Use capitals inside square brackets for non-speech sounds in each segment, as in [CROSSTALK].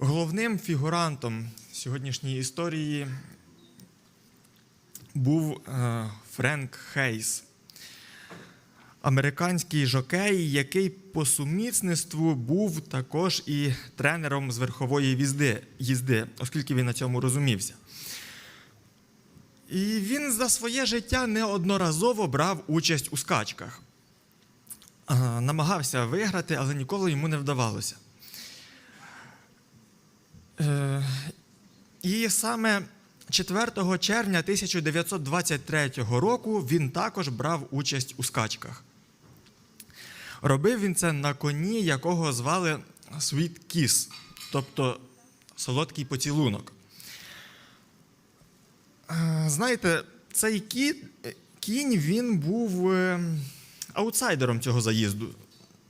Головним фігурантом сьогоднішньої історії був е, Френк Хейс, американський жокей, який по сумісництву був також і тренером з верхової їзди, оскільки він на цьому розумівся. І він за своє життя неодноразово брав участь у скачках. Е, Намагався виграти, але ніколи йому не вдавалося. Е, І саме 4 червня 1923 року він також брав участь у скачках. Робив він це на коні, якого звали Sweet Kiss, тобто солодкий поцілунок. Е, Знаєте, цей кінь він був е, аутсайдером цього заїзду.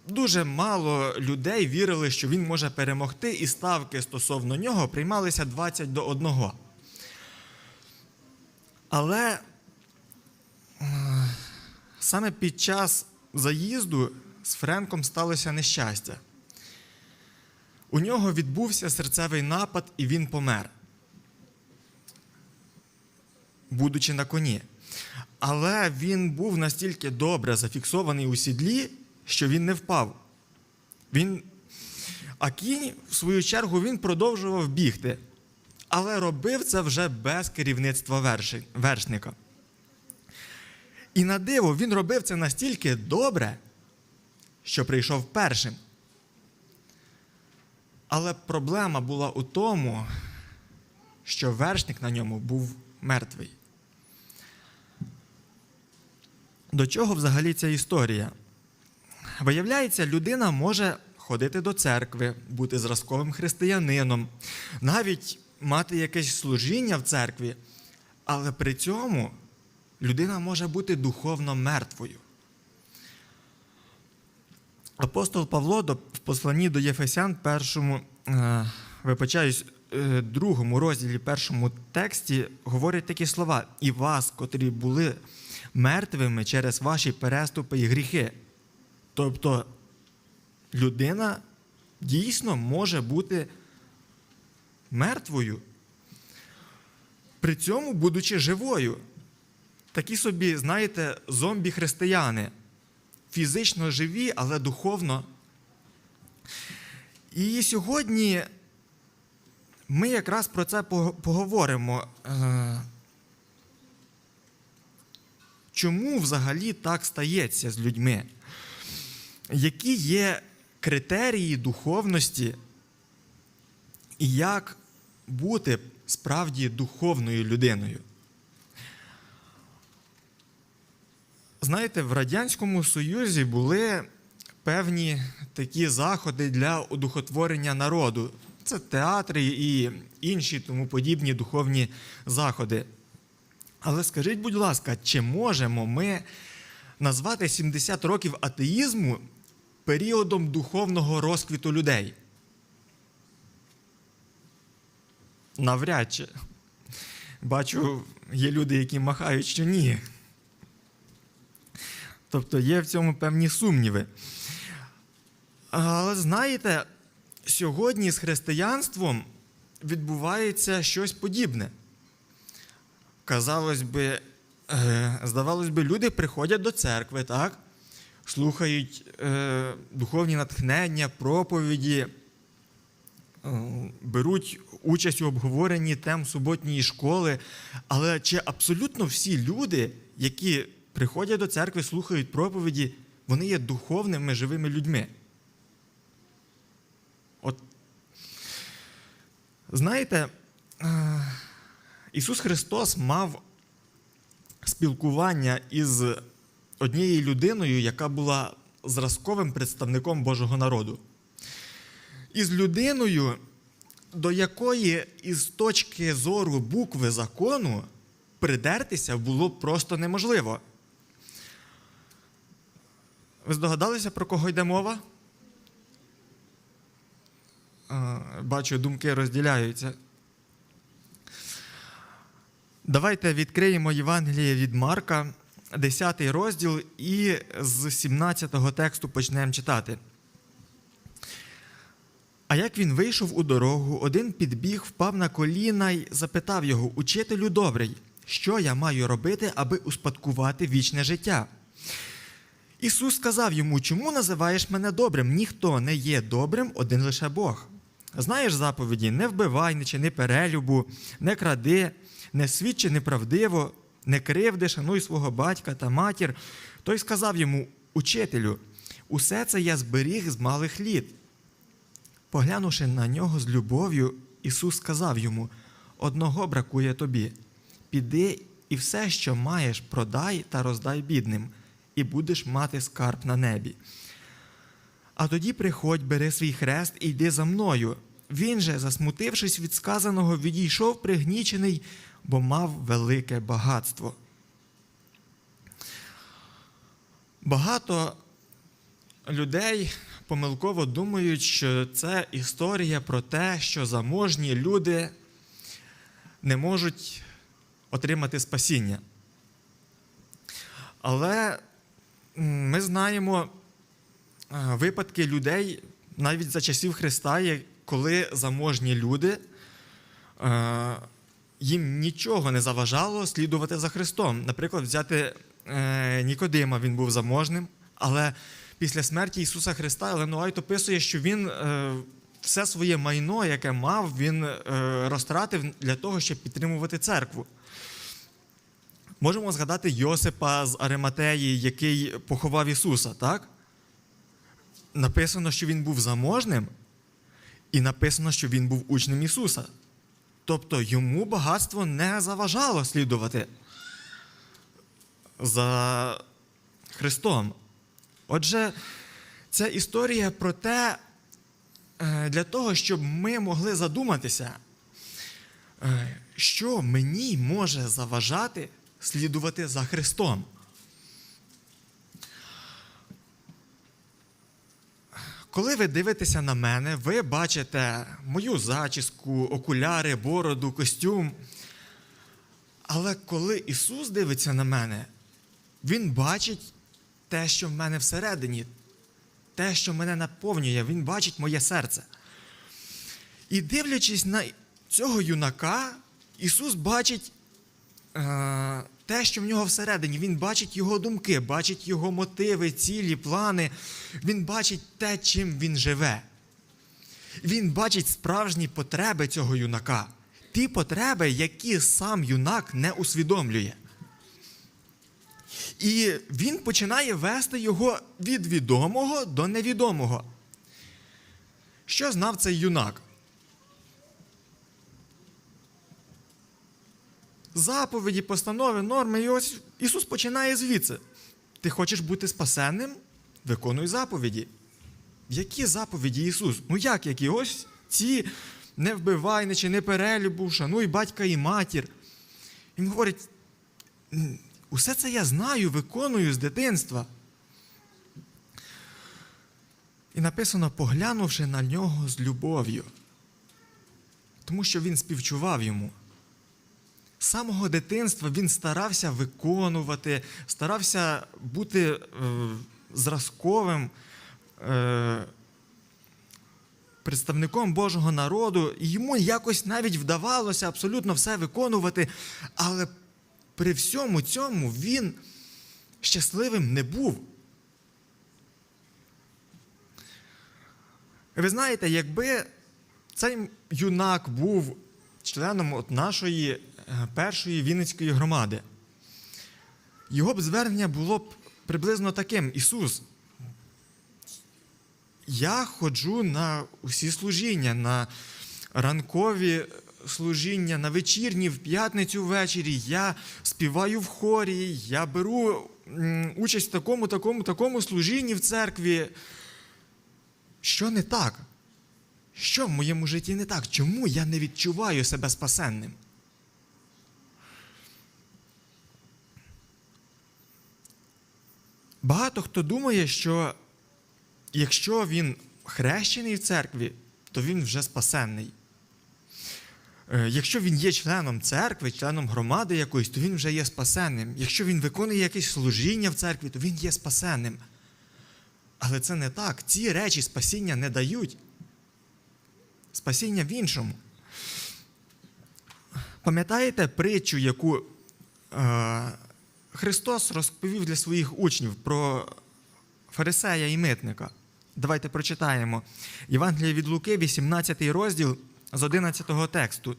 Дуже мало людей вірили, що він може перемогти, і ставки стосовно нього приймалися 20 до 1. Але е, саме під час заїзду з Френком сталося нещастя. У нього відбувся серцевий напад, і він помер, будучи на коні. Але він був настільки добре зафіксований у сідлі, що він не впав. Він... А кінь, в свою чергу, він продовжував бігти, але робив це вже без керівництва вершника. І на диво він робив це настільки добре, що прийшов першим. Але проблема була у тому, що вершник на ньому був мертвий. До чого взагалі ця історія? Виявляється, людина може ходити до церкви, бути зразковим християнином, навіть мати якесь служіння в церкві, але при цьому людина може бути духовно мертвою. Апостол Павло в посланні до Єфесян, першому, е, вибачаюсь, е, другому розділі, першому тексті, говорить такі слова: і вас, котрі були мертвими через ваші переступи і гріхи. Тобто людина дійсно може бути мертвою, при цьому будучи живою. Такі собі, знаєте, зомбі-християни. Фізично живі, але духовно. І сьогодні ми якраз про це поговоримо. Е, Чому взагалі так стається з людьми? Які є критерії духовності, і як бути справді духовною людиною? Знаєте, в Радянському Союзі були певні такі заходи для одухотворення народу. Це театри і інші тому подібні духовні заходи. Але скажіть, будь ласка, чи можемо ми назвати 70 років атеїзму періодом духовного розквіту людей? Навряд чи. Бачу, є люди, які махають, що ні. Тобто є в цьому певні сумніви. Але знаєте, сьогодні з християнством відбувається щось подібне. Казалось би, е, здавалось би, люди приходять до церкви, так? Слухають е, духовні натхнення, проповіді, е, беруть участь у обговоренні тем суботньої школи. Але чи абсолютно всі люди, які приходять до церкви, слухають проповіді, вони є духовними живими людьми? От, знаєте, е, Ісус Христос мав спілкування із однією людиною, яка була зразковим представником Божого народу. Із людиною, до якої із точки зору букви закону придертися було просто неможливо. Ви здогадалися, про кого йде мова? Бачу, думки розділяються. Давайте відкриємо Євангеліє від Марка, 10 розділ, і з 17 тексту почнемо читати. А як він вийшов у дорогу, один підбіг, впав на коліна й запитав його: Учителю добрий, що я маю робити, аби успадкувати вічне життя? Ісус сказав йому, чому називаєш мене добрим? Ніхто не є добрим, один лише Бог. Знаєш заповіді: не вбивай, не чини перелюбу, не кради, не свідчи неправдиво, не кривди, шануй свого батька та матір. Той сказав йому, учителю, усе це я зберіг з малих літ. Поглянувши на нього з любов'ю, Ісус сказав йому: одного бракує тобі. Піди і все, що маєш, продай та роздай бідним, і будеш мати скарб на небі. А тоді приходь, бери свій хрест і йди за мною. Він же, засмутившись від сказаного, відійшов пригнічений, бо мав велике багатство. Багато людей помилково думають, що це історія про те, що заможні люди не можуть отримати спасіння. Але ми знаємо е, випадки людей навіть за часів Христа, коли заможні люди, е, їм нічого не заважало слідувати за Христом. Наприклад, взяти е, Нікодима, він був заможним, але після смерті Ісуса Христа Елен Уайт описує, що він е, все своє майно, яке мав, він е, розтратив для того, щоб підтримувати церкву. Можемо згадати Йосипа з Ариматеї, який поховав Ісуса, так? Написано, що він був заможним, і написано, що він був учнем Ісуса. Тобто йому багатство не заважало слідувати за Христом. Отже, ця історія про те, е, для того, щоб ми могли задуматися, е, що мені може заважати слідувати за Христом. Коли ви дивитеся на мене, ви бачите мою зачіску, окуляри, бороду, костюм. Але коли Ісус дивиться на мене, Він бачить те, що в мене всередині, те, що мене наповнює, Він бачить моє серце. І дивлячись на цього юнака, Ісус бачить е, те, що в нього всередині. Він бачить його думки, бачить його мотиви, цілі, плани. Він бачить те, чим він живе. Він бачить справжні потреби цього юнака, ті потреби, які сам юнак не усвідомлює. І він починає вести його від відомого до невідомого. Що знав цей юнак? Заповіді, постанови, норми. І ось Ісус починає звідси. Ти хочеш бути спасенним? Виконуй заповіді. Які заповіді Ісус? Ну як які? Ось ці не вбивай, не чини перелюбу, шануй батька і матір. Він говорить: усе це я знаю, виконую з дитинства. І написано, поглянувши на нього з любов'ю, тому що він співчував йому. З самого дитинства він старався виконувати, старався бути е, зразковим е, представником Божого народу, і йому якось навіть вдавалося абсолютно все виконувати, але при всьому цьому він щасливим не був. Ви знаєте, якби цей юнак був членом от нашої першої Вінницької громади, його б звернення було б приблизно таким: Ісус, я ходжу на усі служіння, на ранкові служіння, на вечірні, в п'ятницю ввечері, я співаю в хорі, я беру участь в такому, такому, такому служінні в церкві. Що не так? Що в моєму житті не так? Чому я не відчуваю себе спасенним? Багато хто думає, що якщо він хрещений в церкві, то він вже спасенний. Е, Якщо він є членом церкви, членом громади якоїсь, то він вже є спасенним. Якщо він виконує якесь служіння в церкві, то він є спасенним. Але це не так. Ці речі спасіння не дають. спасіння в іншому. Пам'ятаєте притчу, яку е, Христос розповів для своїх учнів про фарисея і митника? Давайте прочитаємо. Євангеліє від Луки, 18 розділ з 11 тексту.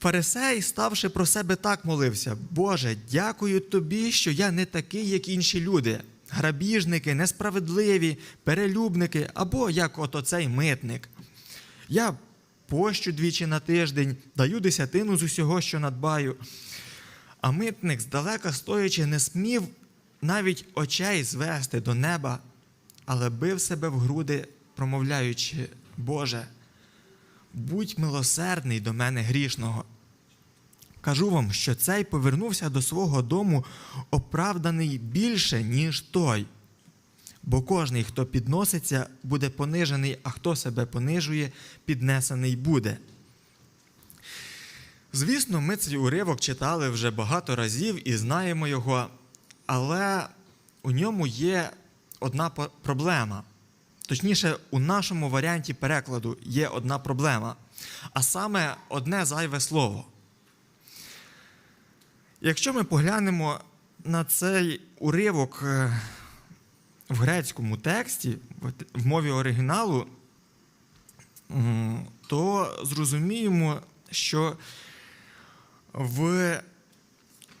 Фарисей, ставши про себе так, молився: Боже, дякую тобі, що я не такий, як інші люди, грабіжники, несправедливі, перелюбники або як ото цей митник. Я пощу двічі на тиждень, даю десятину з усього, що надбаю. А митник, здалека стоячи, не смів навіть очей звести до неба, але бив себе в груди, промовляючи, Боже, будь милосердний до мене грішного. Кажу вам, що цей повернувся до свого дому оправданий більше, ніж той. Бо кожний, хто підноситься, буде понижений, а хто себе понижує, піднесений буде. Звісно, ми цей уривок читали вже багато разів і знаємо його, але у ньому є одна проблема. Точніше, у нашому варіанті перекладу є одна проблема, а саме одне зайве слово. Якщо ми поглянемо на цей уривок е, в грецькому тексті, в- в мові оригіналу, то зрозуміємо, що в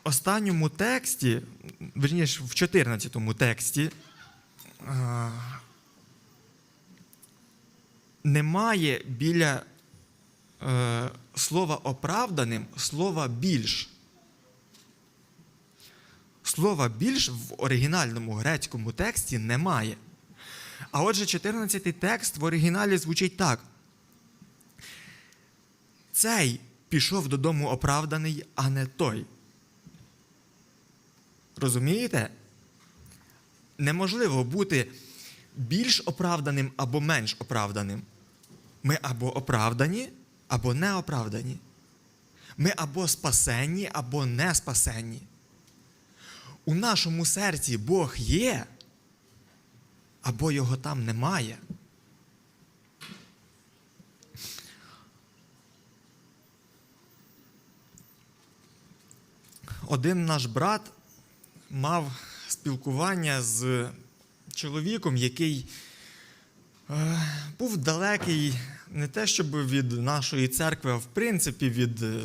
останньому тексті, верніше, в 14 тексті, е, немає біля е, слова оправданим слова більш. Слова більш в оригінальному грецькому тексті немає. А отже, 14 текст в оригіналі звучить так. Цей пішов додому оправданий, а не той. Розумієте? Неможливо бути більш оправданим або менш оправданим. Ми або оправдані, або не оправдані. Ми або спасенні, або не спасенні. У нашому серці Бог є, або його там немає. Один наш брат мав спілкування з чоловіком, який е, був далекий не те, щоб від нашої церкви, а в принципі від, е,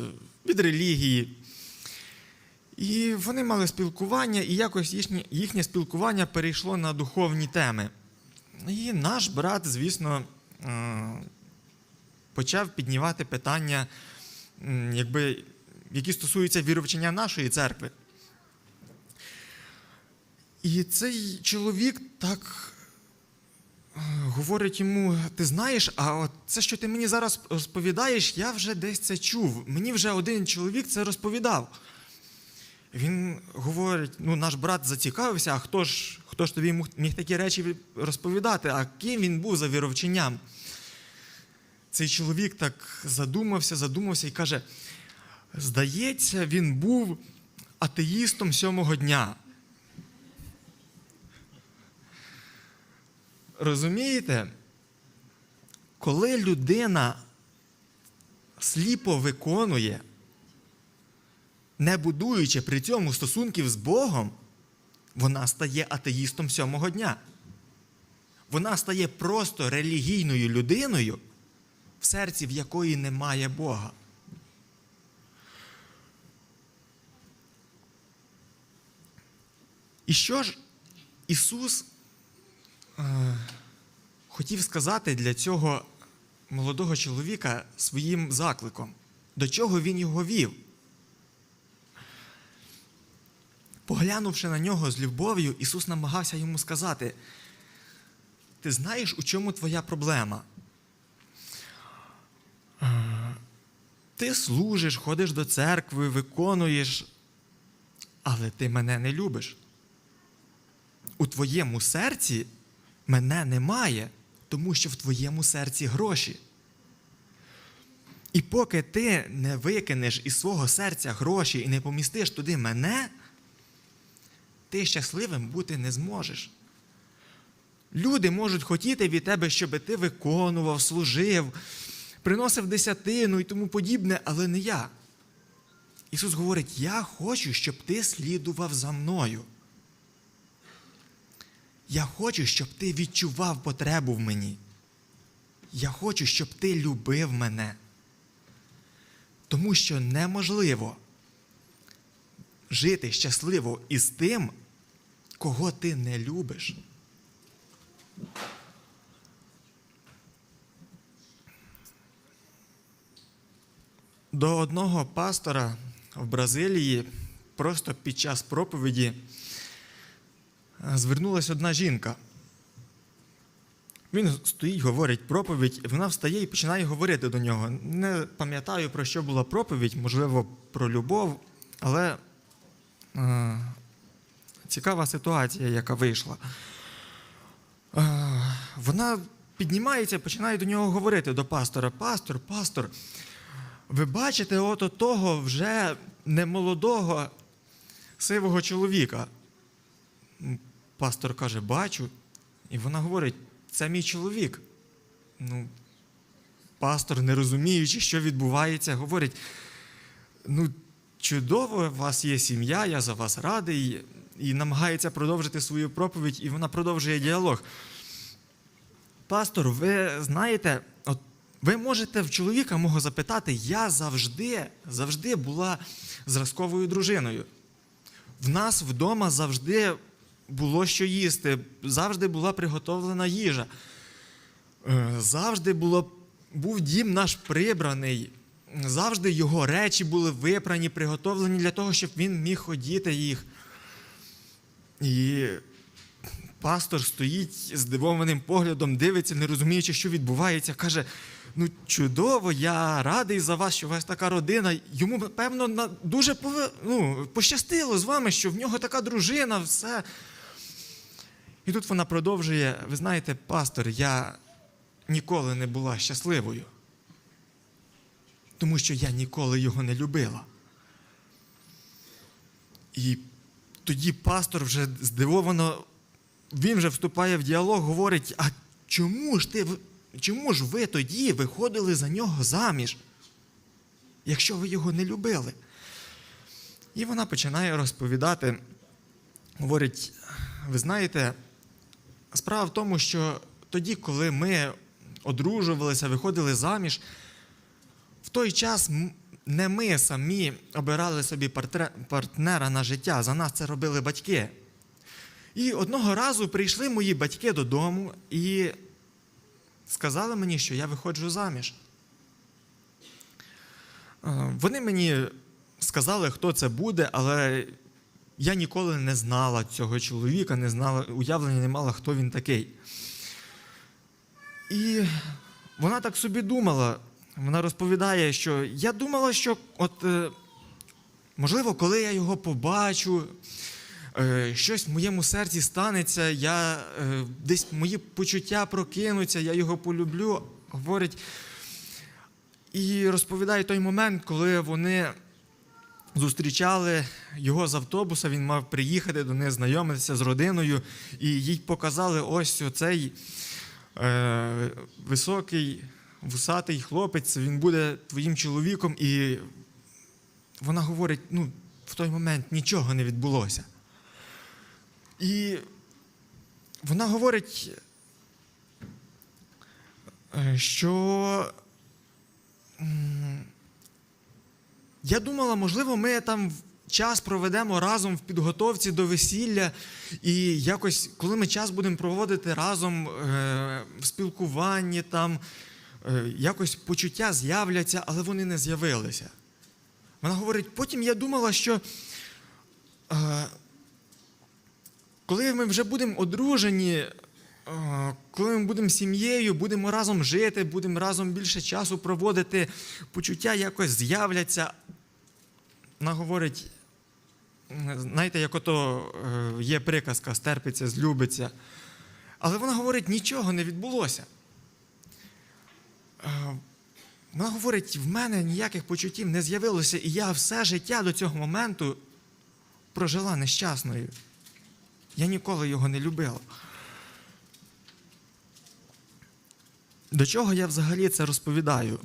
від релігії. І вони мали спілкування, і якось їхнє, їхнє спілкування перейшло на духовні теми. І наш брат, звісно, е, почав піднімати питання, якби, які стосуються віровчення нашої церкви. І цей чоловік так е, говорить йому: ти знаєш, а от це, що ти мені зараз розповідаєш, я вже десь це чув. Мені вже один чоловік це розповідав. Він говорить: ну, наш брат зацікавився, а хто ж, хто ж тобі міг такі речі розповідати, а ким він був за віровченням? Цей чоловік так задумався, задумався і каже: здається, він був атеїстом сьомого дня. Розумієте? Коли людина сліпо виконує, не будуючи при цьому стосунків з Богом, вона стає атеїстом сьомого дня. Вона стає просто релігійною людиною, в серці в якої немає Бога. І що ж Ісус е, хотів сказати для цього молодого чоловіка своїм закликом? До чого він його вів? Поглянувши на нього з любов'ю, Ісус намагався йому сказати: Ти знаєш, у чому твоя проблема? Е, Ти служиш, ходиш до церкви, виконуєш, але ти мене не любиш. У твоєму серці мене немає, тому що в твоєму серці гроші. І поки ти не викинеш із свого серця гроші і не помістиш туди мене, ти щасливим бути не зможеш. Люди можуть хотіти від тебе, щоб ти виконував, служив, приносив десятину і тому подібне, але не я. Ісус говорить: Я хочу, щоб ти слідував за мною. Я хочу, щоб ти відчував потребу в мені. Я хочу, щоб ти любив мене. Тому що неможливо жити щасливо із тим, кого ти не любиш. До одного пастора в Бразилії просто під час проповіді звернулася одна жінка. Він стоїть, говорить проповідь, і вона встає і починає говорити до нього. Не пам'ятаю, про що була проповідь, можливо, про любов, але е, цікава ситуація, яка вийшла. Е, вона піднімається, починає до нього говорити до пастора. Пастор, пастор, ви бачите ото того вже немолодого сивого чоловіка. Пастор каже, бачу. І вона говорить, це мій чоловік. Ну, пастор, не розуміючи, що відбувається, говорить: ну, чудово, у вас є сім'я, я за вас радий, і намагається продовжити свою проповідь, і вона продовжує діалог. Пастор, ви знаєте, от ви можете в чоловіка мого запитати, я завжди, завжди була зразковою дружиною. В нас вдома завжди було що їсти, завжди була приготовлена їжа. Е, Завжди було, був дім наш прибраний, завжди його речі були випрані, приготовлені для того, щоб він міг ходіти їх. І пастор стоїть здивованим поглядом, дивиться, не розуміючи, що відбувається, каже: ну чудово, я радий за вас, що у вас така родина. Йому, певно, дуже ну, пощастило з вами, що в нього така дружина, все. І тут вона продовжує: ви знаєте, пастор, я ніколи не була щасливою, тому що я ніколи його не любила. І тоді пастор вже здивовано, він вже вступає в діалог, говорить: а чому ж ти, чому ж ви тоді виходили за нього заміж, якщо ви його не любили? І вона починає розповідати, говорить: ви знаєте, справа в тому, що тоді, коли ми одружувалися, виходили заміж, в той час не ми самі обирали собі партнера на життя, за нас це робили батьки. І одного разу прийшли мої батьки додому і сказали мені, що я виходжу заміж. Е, Вони мені сказали, хто це буде, але я ніколи не знала цього чоловіка, не знала, уявлення не мала, хто він такий. І вона так собі думала. Вона розповідає, що я думала, що от, е, можливо, коли я його побачу, е, щось в моєму серці станеться, я, е, десь мої почуття прокинуться, я його полюблю. Говорить. І розповідає той момент, коли вони зустрічали його з автобуса, він мав приїхати до них, знайомитися з родиною, і їй показали ось оцей е, високий, вусатий хлопець, він буде твоїм чоловіком. І вона говорить: ну, в той момент нічого не відбулося. І вона говорить, е, що я думала, можливо, ми там час проведемо разом в підготовці до весілля, і якось, коли ми час будемо проводити разом е, в спілкуванні, там е, якось почуття з'являться, але вони не з'явилися. Вона говорить, потім я думала, що е, коли ми вже будемо одружені, коли ми будемо сім'єю, будемо разом жити, будемо разом більше часу проводити, почуття якось з'являться. Вона говорить, знаєте, як ото е, є приказка, стерпиться, злюбиться. Але вона говорить, нічого не відбулося. Е, Вона говорить, в мене ніяких почуттів не з'явилося, і я все життя до цього моменту прожила нещасною. Я ніколи його не любила. До чого я взагалі це розповідаю?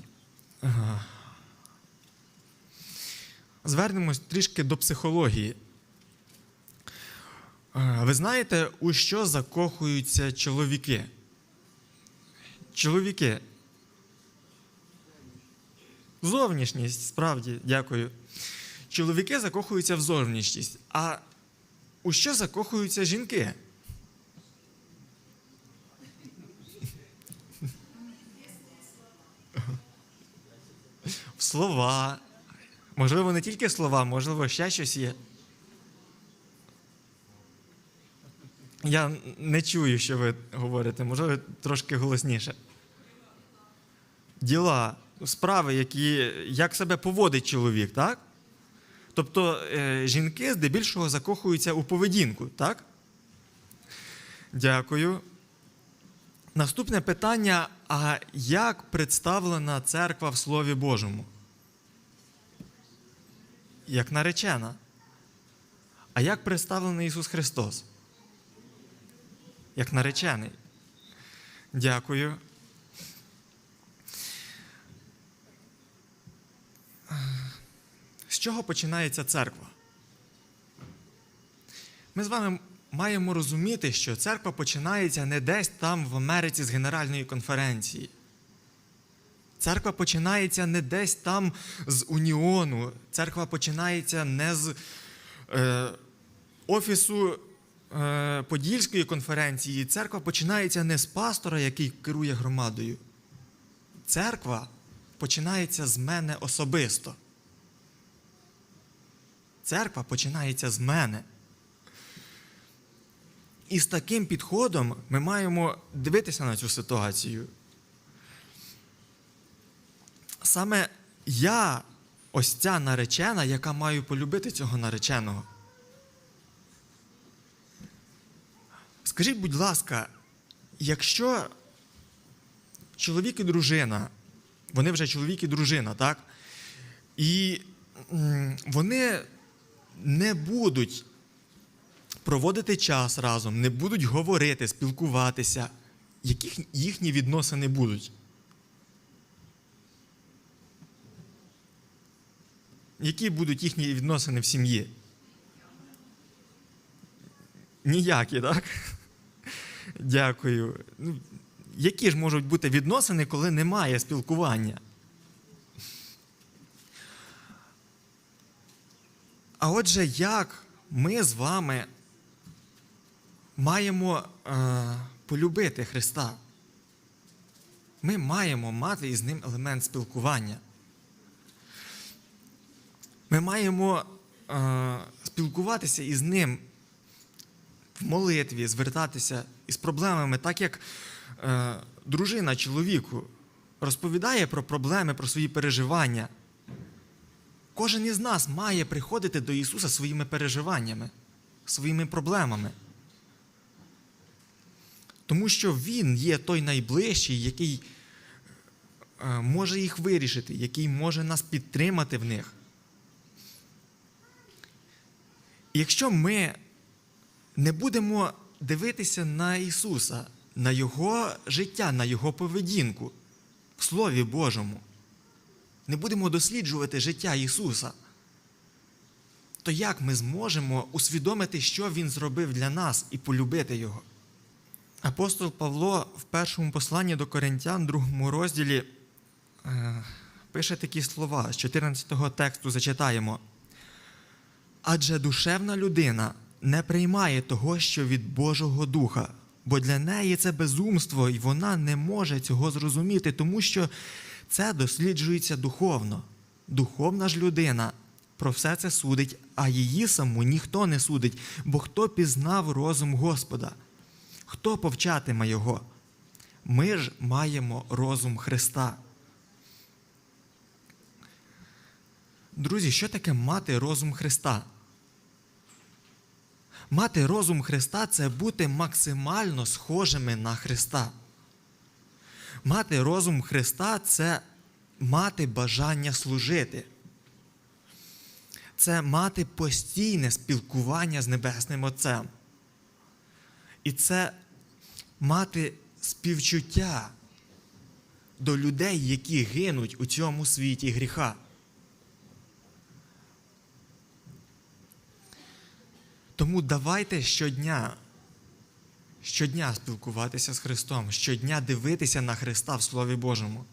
Звернемось трішки до психології. Ви знаєте, у що закохуються чоловіки? Чоловіки. Зовнішність, справді, дякую. Чоловіки закохуються в зовнішність. А у що закохуються жінки? Слова. Можливо, не тільки слова, можливо, ще щось є. Я не чую, що ви говорите, можливо, трошки голосніше. Діла, справи, які, як себе поводить чоловік, так? Тобто е, жінки здебільшого закохуються у поведінку, так? Дякую. Наступне питання: а як представлена церква в Слові Божому? Як наречена. А як представлений Ісус Христос? Як наречений. Дякую. З чого починається церква? Ми з вами маємо розуміти, що церква починається не десь там в Америці з Генеральної конференції. Церква починається не десь там з Уніону. Церква починається не з е, офісу е, Подільської конференції. Церква починається не з пастора, який керує громадою. Церква починається з мене особисто. Церква починається з мене. І з таким підходом ми маємо дивитися на цю ситуацію. Саме я, ось ця наречена, яка маю полюбити цього нареченого. Скажіть, будь ласка, якщо чоловік і дружина, вони вже чоловік і дружина, так? І вони не будуть проводити час разом, не будуть говорити, спілкуватися, яких їхні відносини будуть? Які будуть їхні відносини в сім'ї? Ніякі, так? [LAUGHS] Дякую. Ну, які ж можуть бути відносини, коли немає спілкування? А отже, як ми з вами маємо е, полюбити Христа? Ми маємо мати із ним елемент спілкування. Ми маємо е, спілкуватися із ним в молитві, звертатися із проблемами, так як е, дружина чоловіку розповідає про проблеми, про свої переживання. Кожен із нас має приходити до Ісуса своїми переживаннями, своїми проблемами. Тому що Він є той найближчий, який е, може їх вирішити, який може нас підтримати в них. І якщо ми не будемо дивитися на Ісуса, на Його життя, на Його поведінку в Слові Божому, не будемо досліджувати життя Ісуса, то як ми зможемо усвідомити, що Він зробив для нас і полюбити Його? Апостол Павло в першому посланні до Коринтян, другому розділі, е, пише такі слова з 14-го тексту зачитаємо. Адже душевна людина не приймає того, що від Божого Духа, бо для неї це безумство, і вона не може цього зрозуміти, тому що це досліджується духовно. Духовна ж людина про все це судить, а її саму ніхто не судить, бо хто пізнав розум Господа, хто повчатиме його? Ми ж маємо розум Христа. Друзі, що таке мати розум Христа? Мати розум Христа це бути максимально схожими на Христа. Мати розум Христа це мати бажання служити. Це мати постійне спілкування з Небесним Отцем. І це мати співчуття до людей, які гинуть у цьому світі гріха. Тому давайте щодня, щодня спілкуватися з Христом, щодня дивитися на Христа в Слові Божому.